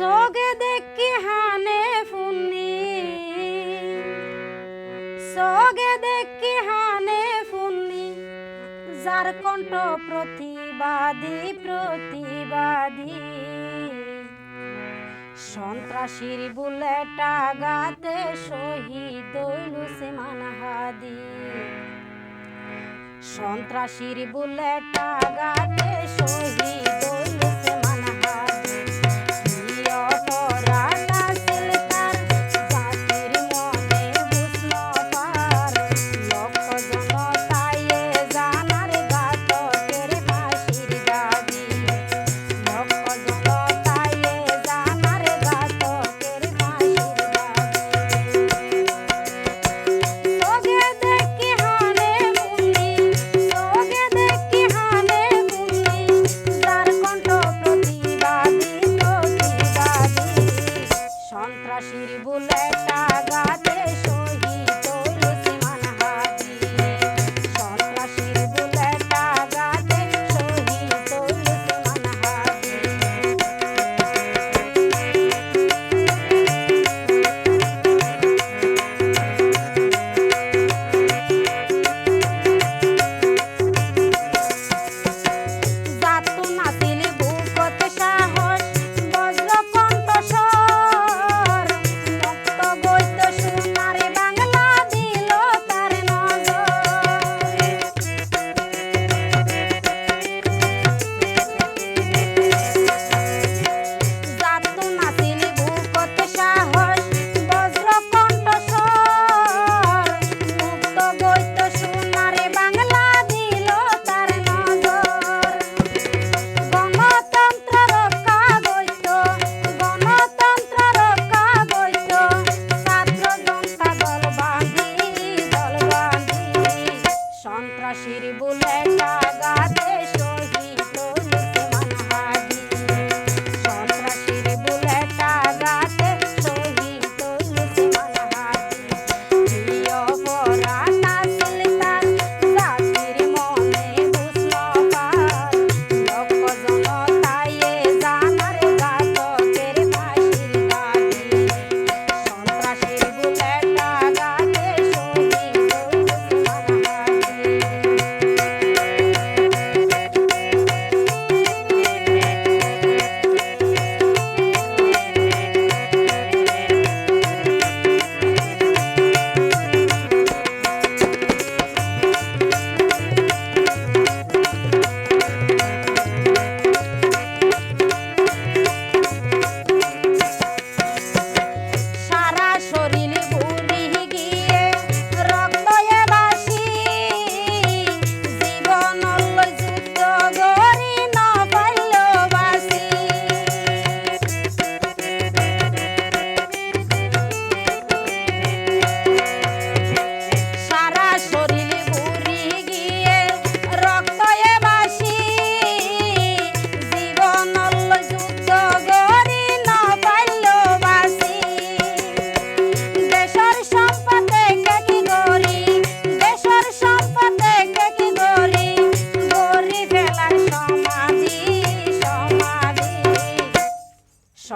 সোগে দেখি হানে ফুনি সোগে দেখি হানে ফুনি যার কণ্ঠ প্রতিবাদী প্রতিবাদী। সন্ত্রাসীর বুলেট আগাতে শহীদ লুসিমান হাদি। সন্ত্রাসীর বুলেট আগাতে শহীদ রাশির বুলেটা গাছে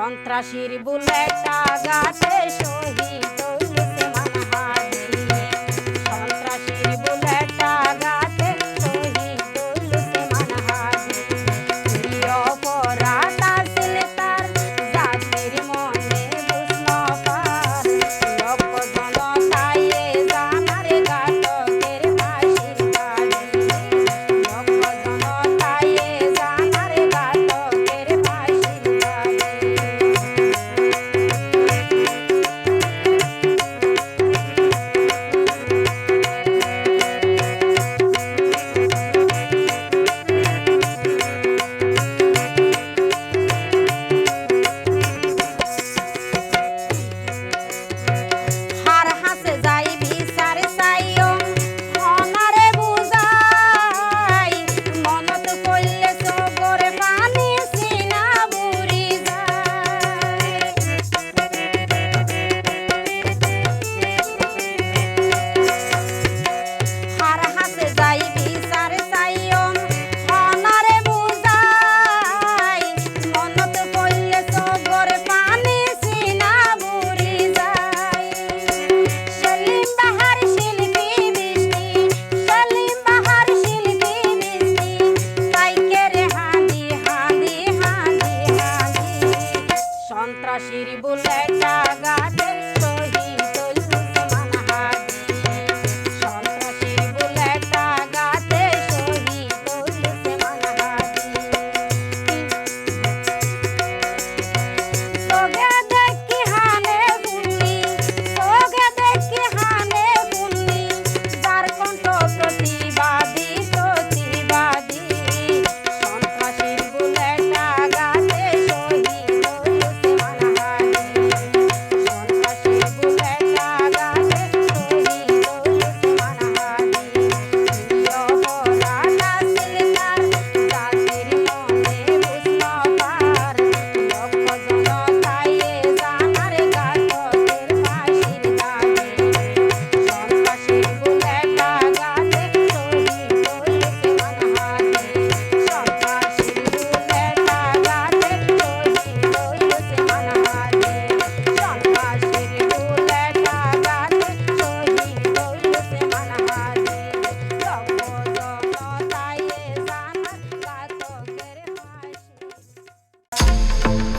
সন্ত্রাসীর বুলেটা গাছে শহীদ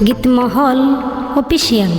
গীতমহল অফিসিয়াল।